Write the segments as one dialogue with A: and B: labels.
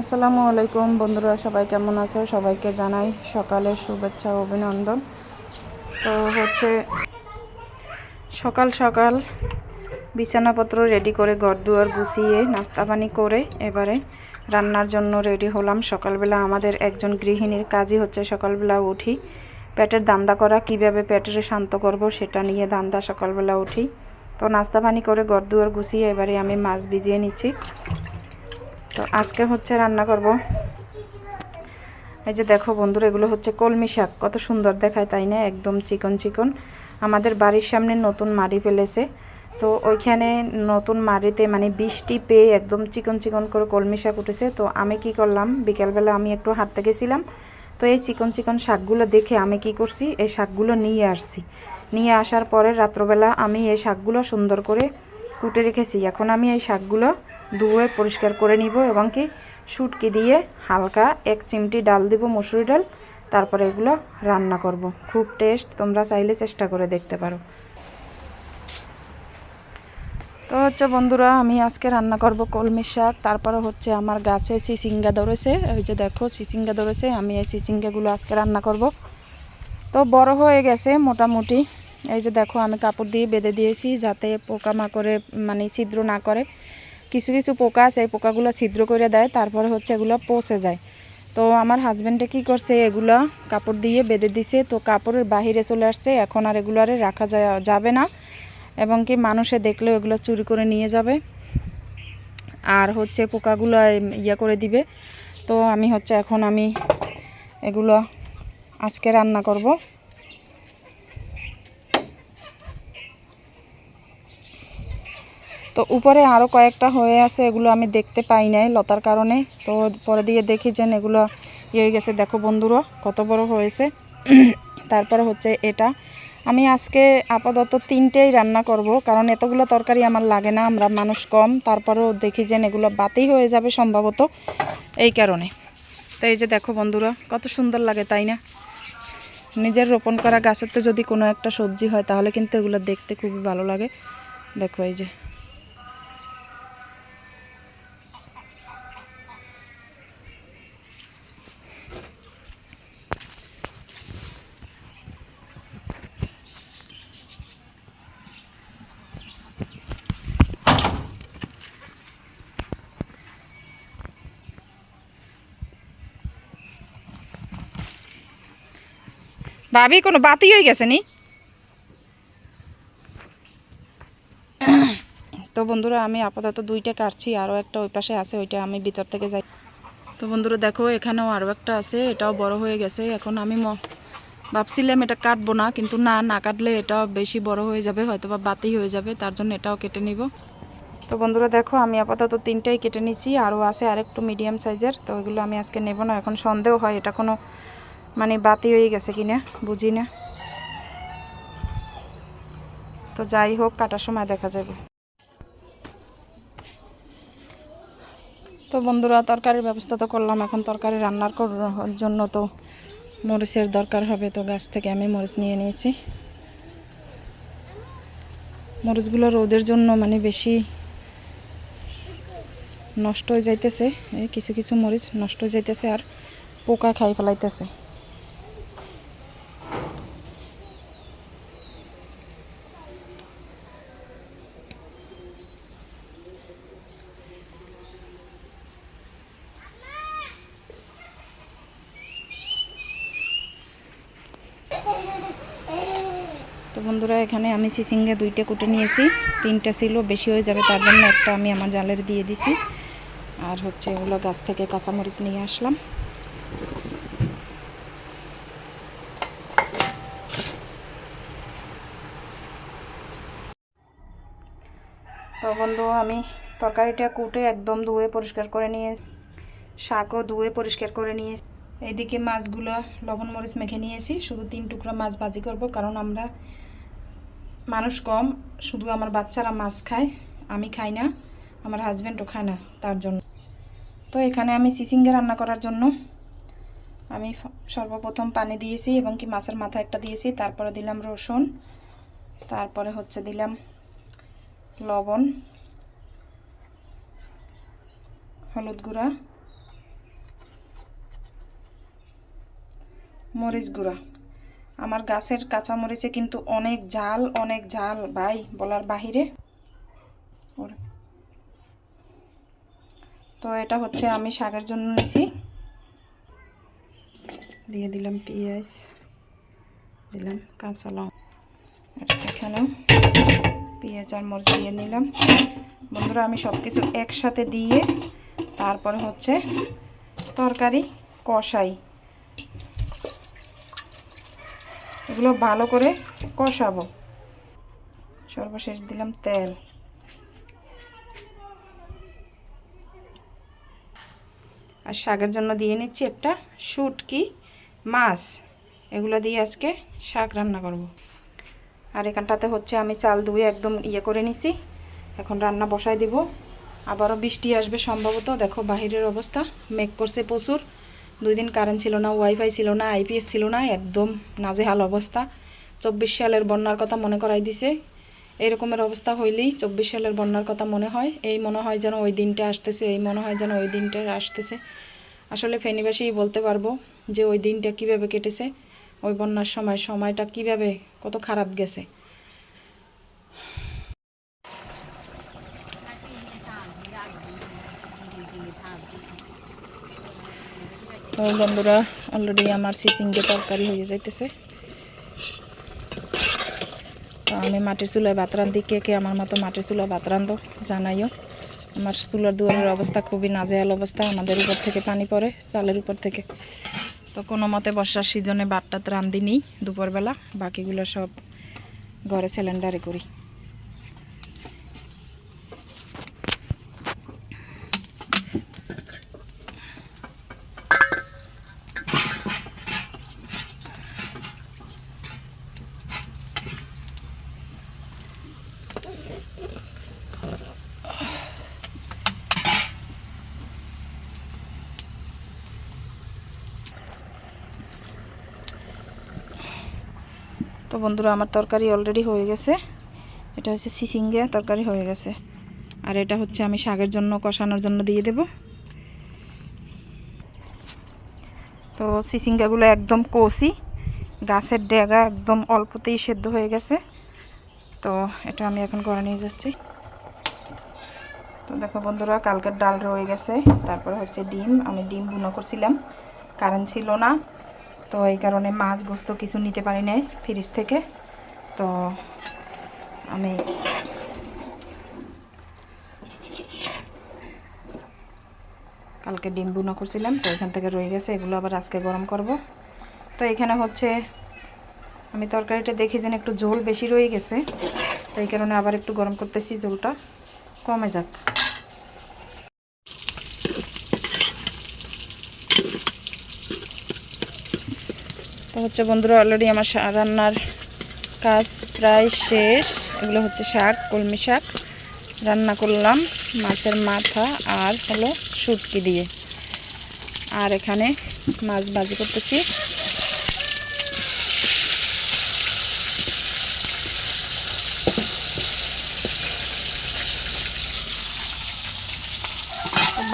A: আসসালামু আলাইকুম বন্ধুরা, সবাই কেমন আছো? সবাইকে জানাই সকালের শুভেচ্ছা অভিনন্দন। তো হচ্ছে সকাল সকাল বিছানাপত্র রেডি করে ঘর দুয়ার গুছিয়ে নাস্তা পানি করে এবারে রান্নার জন্য রেডি হলাম। সকালবেলা আমাদের একজন গৃহিণীর কাজই হচ্ছে সকালবেলা উঠি। পেটের দান্দা করা, কীভাবে পেটের শান্ত করব সেটা নিয়ে দান্দা সকালবেলা উঠি। তো নাস্তা পানি করে ঘর দুয়ার গুছিয়ে এবারে আমি মাছ ভিজিয়ে নিচ্ছি। তো আজকে হচ্ছে রান্না করব। এই যে দেখো বন্ধুরা, এগুলো হচ্ছে কলমি শাক। কত সুন্দর দেখায়, তাই না? একদম চিকন চিকন। আমাদের বাড়ির সামনে নতুন মাড়ি ফেলেছে। তো ওইখানে নতুন মাড়িতে মানে বৃষ্টি পেয়ে একদম চিকন চিকন করে কলমি শাক উঠেছে। তো আমি কি করলাম, বিকেলবেলা আমি একটু হাঁটতে গেছিলাম। তো এই চিকন চিকন শাকগুলো দেখে আমি কি করছি, এই শাকগুলো নিয়ে আসছি। নিয়ে আসার পরে রাত্রবেলা আমি এই শাকগুলো সুন্দর করে কুটে রেখেছি। এখন আমি এই শাকগুলো ধুয়ে পরিষ্কার করে নিব এবং কি শুটকি দিয়ে হালকা এক চিমটি ডাল দিব, মসুরি ডাল। তারপরে এগুলো রান্না করব। খুব টেস্ট তোমরা চাইলে চেষ্টা করে দেখতে পারো। তো হচ্ছে বন্ধুরা, আমি আজকে রান্না করব কলমি শাক। তারপরে হচ্ছে আমার গাছে সিসিঙ্গা ধরেছে। ওই যে দেখো, সিসিঙ্গা ধরেছে। আমি এই সিসিঙ্গাগুলো আজকে রান্না করব। তো বড় হয়ে গেছে মোটামুটি। এই যে দেখো, আমি কাপড় দিয়ে বেঁধে দিয়েছি যাতে পোকা মাকড়ে মানে ছিদ্র না করে। কিছু কিছু পোকা আছে, এই পোকাগুলো ছিদ্র করে দেয়, তারপরে হচ্ছে এগুলো পচে যায়। তো আমার হাজব্যান্ডে কি করছে, এগুলো কাপড় দিয়ে বেঁধে দিছে। তো কাপড়ের বাহিরে চলে আসছে, এখন আর এগুলো আর রাখা যাবে না। এবং কি মানুষে দেখলেও এগুলো চুরি করে নিয়ে যাবে। আর হচ্ছে পোকাগুলো ইয়ে করে দিবে। তো আমি হচ্ছে এখন আমি এগুলো আজকে রান্না করব। তো উপরে আরও কয়েকটা হয়ে আছে, এগুলো আমি দেখতে পাই নাই লতার কারণে। তো পরে দিয়ে দেখি যেন এগুলো ইয়ে হয়ে গেছে। দেখো বন্ধুরা কত বড় হয়েছে। তারপরে হচ্ছে এটা। আমি আজকে আপাতত তিনটেই রান্না করব, কারণ এতগুলো তরকারি আমার লাগে না, আমরা মানুষ কম। তারপরেও দেখি যেন এগুলো বাতেই হয়ে যাবে সম্ভবত এই কারণে। তো এই যে দেখো বন্ধুরা, কত সুন্দর লাগে, তাই না? নিজের রোপণ করা গাছেতে যদি কোনো একটা সবজি হয়, তাহলে কিন্তু এগুলো দেখতে খুবই ভালো লাগে। দেখো এই যে। ভাবি, কোনো বাতি হয়ে গেছে নি? তো বন্ধুরা, আমি আপাতত দুইটা কাটছি, আরও একটা ওই পাশে আছে, ওইটা আমি ভিতর থেকে যাই। তো বন্ধুরা, দেখো, এখানেও আরও একটা আছে, এটাও বড় হয়ে গেছে। এখন আমি ভাবছিলাম এটা কাটবো না, কিন্তু না না কাটলে এটাও বেশি বড় হয়ে যাবে হয়তো বা বাতি হয়ে যাবে, তার জন্য এটাও কেটে নিব। তো বন্ধুরা, দেখো, আমি আপাতত তিনটাই কেটে নিছি, আরও আছে আরেকটু মিডিয়াম সাইজের তো ওইগুলো আমি আজকে নেব না, এখন সন্দেহ হয়, এটা কোনো মানে বাতি হয়ে গেছে কিনা, বুঝি না। তো যাই হোক, কাটার সময় দেখা যাবে। তো বন্ধুরা, তরকারির ব্যবস্থা তো করলাম, এখন তরকারি রান্নার করার জন্য তো মরিচের দরকার হবে, তো গাছ থেকে আমি মরিচ নিয়ে নিয়েছি। মরিচগুলো রোদের জন্য মানে বেশি নষ্ট হয়ে যাইতেছে কিছু কিছু মরিচ নষ্ট হয়ে যাইতেছে আর পোকা খাই ফেলাইতেছে। বন্ধুরা, এখানে আমি সিসিঙ্গে দুইটা কুটে নিয়েছি। তিনটা ছিল, বেশি হয়ে যাবে তার জন্য একটা আমি আমার জালের দিয়ে দিছি। আর হচ্ছে এগুলো গাছ থেকে কাঁচামরিচ নিয়ে আসলাম। তো বন্ধু, আমি তরকারিটা কুটে একদম ধুয়ে পরিষ্কার করে নিয়ে শাকও ধুয়ে পরিষ্কার করে নিয়ে এদিকে মাছগুলো লবণ মরিচ মেখে নিয়েছি। শুধু তিন টুকরো মাছ ভাজি করব, কারণ আমরা মানুষ কম, শুধু আমার বাচ্চারা মাছ খায়, আমি খাই না, আমার হাজব্যান্ডও খায় না তার জন্য। তো এখানে আমি সিসিঙ্গে রান্না করার জন্য আমি সর্বপ্রথম পানি দিয়েছি এবং কি মাছের মাথা একটা দিয়েছি, তারপরে দিলাম রসুন, তারপরে হচ্ছে দিলাম লবণ, হলুদ গুঁড়া, মরিচ গুঁড়া। আমার গাছের কাঁচা মরিচে কিন্তু অনেক ঝাল অনেক ঝাল, ভাই, বলার বাহিরে। তো এটা হচ্ছে আমি শাকের জন্য নিছি। দিয়ে দিলাম পেঁয়াজ, দিলাম কাঁচা লঙ্কা। এখানেও পেঁয়াজ আর মরিচ দিয়ে নিলাম। বন্ধুরা, আমি সব কিছু একসাথে দিয়ে তারপরে হচ্ছে তরকারি কষাই। এগুলো ভালো করে কষাবো। সর্বশেষ দিলাম তেল। আর শাকের জন্য দিয়ে নিচ্ছি একটা শুটকি মাছ। এগুলো দিয়ে আজকে শাক রান্না করব। আর এখানটাতে হচ্ছে আমি চাল ধুয়ে একদম ইয়ে করে নিছি। এখন রান্না বসাই দিব। আবারও বৃষ্টি আসবে সম্ভবত। দেখো বাহিরের অবস্থা। মেঘ করছে প্রচুর। দুই দিন কারেন্ট ছিল না ওয়াইফাই ছিল না আইপিএস ছিল না, একদম নাজেহাল অবস্থা। চব্বিশ সালের বন্যার কথা মনে করাই দিছে। এরকমের অবস্থা হইলেই চব্বিশ সালের বন্যার কথা মনে হয়। এই মনে হয় যেন ওই দিনটা আসতেছে, এই মনে হয় যেন ওই দিনটা আসতেছে। আসলে ফেনীবাসী বলতে পারব যে ওই দিনটা কীভাবে কেটেছে, ওই বন্যার সময় সময়টা কীভাবে কত খারাপ গেছে। তো বন্ধুরা অলরেডি আমার সিসিংকে তরকারি হয়ে যাইতেছে। তো আমি মাটির চুলায় ভাত রান্ধি, কে কে আমার মতো মাটির চুলায় ভাত রান্ধো জানাইও। আমার চুলার দুয়ারের অবস্থা খুবই নাজেহাল অবস্থা, আমাদের উপর থেকে পানি পড়ে, চালের উপর থেকে। তো কোনো মতে বর্ষার সিজনে ভাতটাত রান্ধি নিই দুপুরবেলা, বাকিগুলো সব ঘরে সিলিন্ডারে করি। তো বন্ধুরা, আমার তরকারি অলরেডি হয়ে গেছে। এটা হচ্ছে সিসিঙ্গে তরকারি হয়ে গেছে। আর এটা হচ্ছে আমি শাকের জন্য কষানোর জন্য দিয়ে দেব। তো সিসিঙ্গাগুলো একদম কষি, গাছের ডেগা একদম অল্পতেই সেদ্ধ হয়ে গেছে। তো এটা আমি এখন করে নিয়ে যাচ্ছি। তো দেখো বন্ধুরা, কালকের ডাল রয়ে গেছে, তারপরে হচ্ছে ডিম। আমি ডিম বুনো করছিলাম কারেন্ট ছিল না। তো এই কারণে মাছ গোস্ত কিছু নিতে পারি নাই ফ্রিজ থেকে। তো আমি কালকে ডিম বুনা করছিলাম, তো এখান থেকে রয়ে গেছে, এগুলো আবার আজকে গরম করব। তো এখানে হচ্ছে, আমি তরকারিটা দেখি যেন একটু ঝোল বেশি রয়ে গেছে, তো এই কারণে আবার একটু গরম করতেছি, ঝোলটা কমে যাক। তো হচ্ছে বন্ধুরা অলরেডি আমার রান্নার কাজ প্রায় শেষ। এগুলো হচ্ছে শাক, কলমি শাক। রান্না করলাম মাছের মাথা আর হলো সুটকি দিয়ে। আর এখানে মাছ ভাজি করতেছি।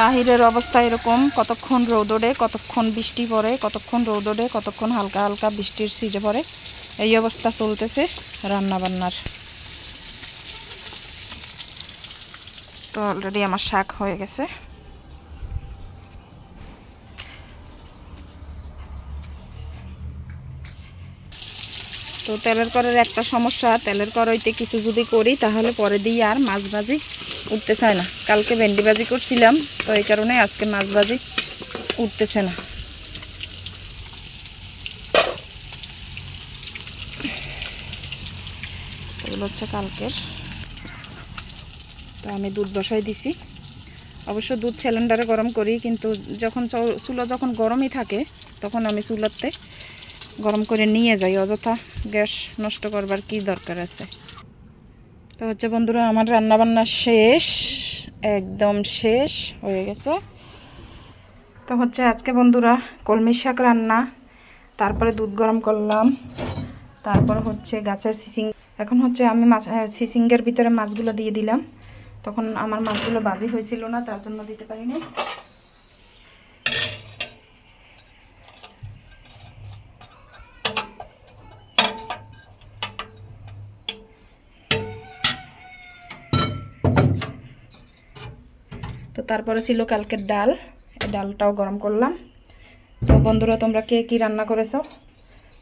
A: বাহিরের অবস্থা এরকম, কতক্ষণ রোদ কতক্ষণ বৃষ্টি পড়ে, কতক্ষণ রোদ কতক্ষণ হালকা হালকা বৃষ্টির সিজে পড়ে, এই অবস্থা চলতেছে রান্নাবান্নার। তো অলরেডি আমার শাক হয়ে গেছে। তো তেলের করের একটা সমস্যা, তেলের করইতে কিছু যদি করি, তাহলে পরে দিয়ে আর মাছ ভাজি উঠতে চায় না। কালকে ভেন্ডি ভাজি করছিলাম, তো এই কারণে আজকে মাছ ভাজি উঠতেছে না। এগুলো হচ্ছে কালকের। তো আমি দুধ বসাই দিছি। অবশ্য দুধ সিলিন্ডারে গরম করি, কিন্তু যখন চুলো যখন গরমই থাকে, তখন আমি চুলাতে গরম করে নিয়ে যাই, অযথা গ্যাস নষ্ট করবার কি দরকার আছে? তো হচ্ছে বন্ধুরা, আমার রান্না বান্না শেষ, একদম শেষ হয়ে গেছে। তো হচ্ছে আজকে বন্ধুরা, কলমি শাক রান্না, তারপরে দুধ গরম করলাম, তারপর হচ্ছে গাছের সিসিং এখন হচ্ছে আমি মাছ সিসিংয়ের ভিতরে মাছগুলো দিয়ে দিলাম। তখন আমার মাছগুলো বাজি হয়েছিল না, তার জন্য দিতে পারিনি। তারপরে ছিল কালকের ডাল ডালটাও গরম করলাম। তো বন্ধুরা, তোমরা কে কী রান্না করেছ?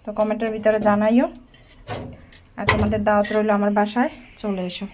A: তো কমেন্টের ভিতরে জানাইও। আর তোমাদের দাওয়াত রইল আমার বাসায়, চলে এসো।